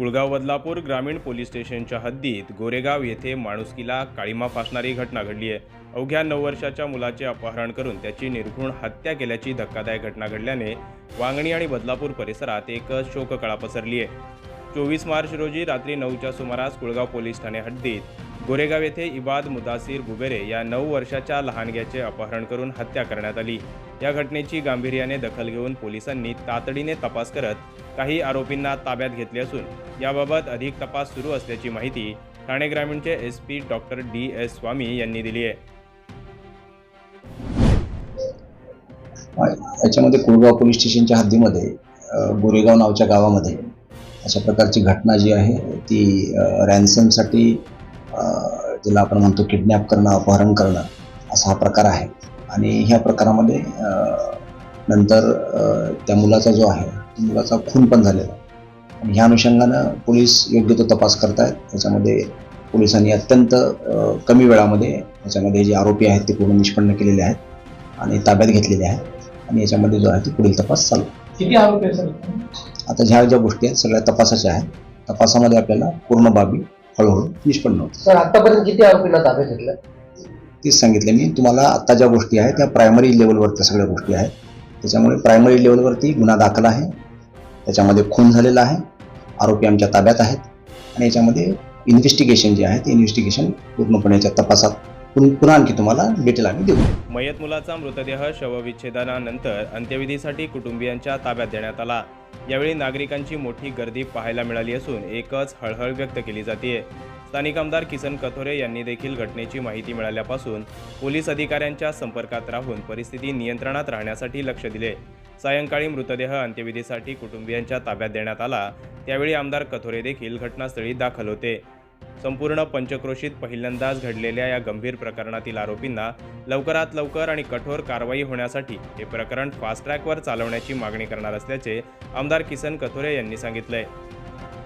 कुळगाव बदलापूर ग्रामीण पोलीस स्टेशनच्या हद्दीत गोरेगाव येथे माणुसकीला काळीमा फासणारी घटना घडली आहे. अवघ्या नऊ वर्षाच्या मुलाचे अपहरण करून त्याची निर्घृण हत्या केल्याची धक्कादायक घटना घडल्याने वांगणी आणि बदलापूर परिसरात एक शोककळा पसरली आहे. चोवीस मार्च रोजी रात्री नऊच्या सुमारास कुळगाव पोलीस ठाणे हद्दीत गोरेगाव येथे इबाद मुदासीर गुबेरे या नऊ वर्षाच्या लहानग्याचे अपहरण करून हत्या करण्यात आली. या घटनेची गांभीर्याने दखल घेऊन पोलिसांनी तातडीने तपास करत काही आरोपींना ताब्यात घेतले असून याबाबत अधिक तपास सुरू असल्याची माहिती ठाणे ग्रामीणचे S P doctor D S Swami यांनी दिली आहे. याच्यामध्ये कुळगाव पोलीस स्टेशनच्या हद्दीमध्ये गोरेगाव नावच्या गावामध्ये अशा प्रकारची घटना जी आहे ती रॅन्समसाठी ज्याला आपण म्हणतो किडनॅप करणं अपहरण करणं असा हा प्रकार आहे. आणि ह्या प्रकारामध्ये नंतर त्या मुलाचा जो आहे त्या मुलाचा खून पण झालेला आणि ह्या अनुषंगानं पोलीस योग्य तो तपास करतायत. त्याच्यामध्ये पोलिसांनी अत्यंत कमी वेळामध्ये याच्यामध्ये जे आरोपी आहेत ते पूर्ण निष्पन्न केलेले आहेत आणि ताब्यात घेतलेले आहेत. आणि याच्यामध्ये जो आहे तो पुढील तपास चालू. किती आरोपी आता ह्या ज्या गोष्टी आहेत सगळ्या तपासाच्या आहेत. तपासामध्ये आपल्याला पूर्ण बाबी हळूहळू निष्पन्न होतात सर आतापर्यंत किती आरोपींना ताब्यात घेतलं? तीच सांगितलं मी. तुम्हाला आता ज्या गोष्टी आहेत त्या प्रायमरी लेवलवरच्या सगळ्या गोष्टी आहेत. त्याच्यामुळे प्रायमरी लेवलवरती गुन्हा दाखल आहे. त्याच्यामध्ये खून झालेला आहे. आरोपी आमच्या ताब्यात आहेत. आणि याच्यामध्ये इन्व्हेस्टिगेशन जे आहे ते इन्व्हेस्टिगेशन पूर्णपणे याच्या तपासात पुन्हा आणखी तुम्हाला डिटेल आम्ही देऊ. मयत मुलाचा मृतदेह शवविच्छेदनानंतर अंत्यविधीसाठी कुटुंबियांच्या ताब्यात देण्यात आला. यावेळी नागरिकांची मोठी गर्दी पाहायला मिळाली असून एकच हळहळ व्यक्त केली जाते स्थानिक आमदार किसन कथोरे यांनी देखील घटनेची माहिती मिळाल्यापासून पोलीस अधिकाऱ्यांच्या संपर्कात राहून परिस्थिती नियंत्रणात राहण्यासाठी लक्ष दिले. सायंकाळी मृतदेह अंत्यविधीसाठी कुटुंबियांच्या ताब्यात देण्यात आला. त्यावेळी आमदार कथोरे देखील घटनास्थळी दाखल होते. संपूर्ण पंचक्रोशीत पहिल्यांदाच घडलेल्या या गंभीर प्रकरणातील आरोपींना लवकरात लवकर आणि कठोर कारवाई होण्यासाठी हे प्रकरण फास्ट ट्रॅकवर चालवण्याची मागणी करणार असल्याचे आमदार किसन कथोरे यांनी सांगितले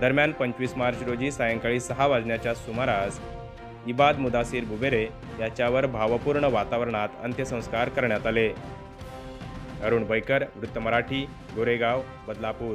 दरम्यान पंचवीस मार्च रोजी सायंकाळी सहा वाजण्याच्या सुमारास इबाद मुदासीर बुबेरे याच्यावर भावपूर्ण वातावरणात अंत्यसंस्कार करण्यात आले. अरुण बैकर वृत्त मराठी गोरेगाव बदलापूर.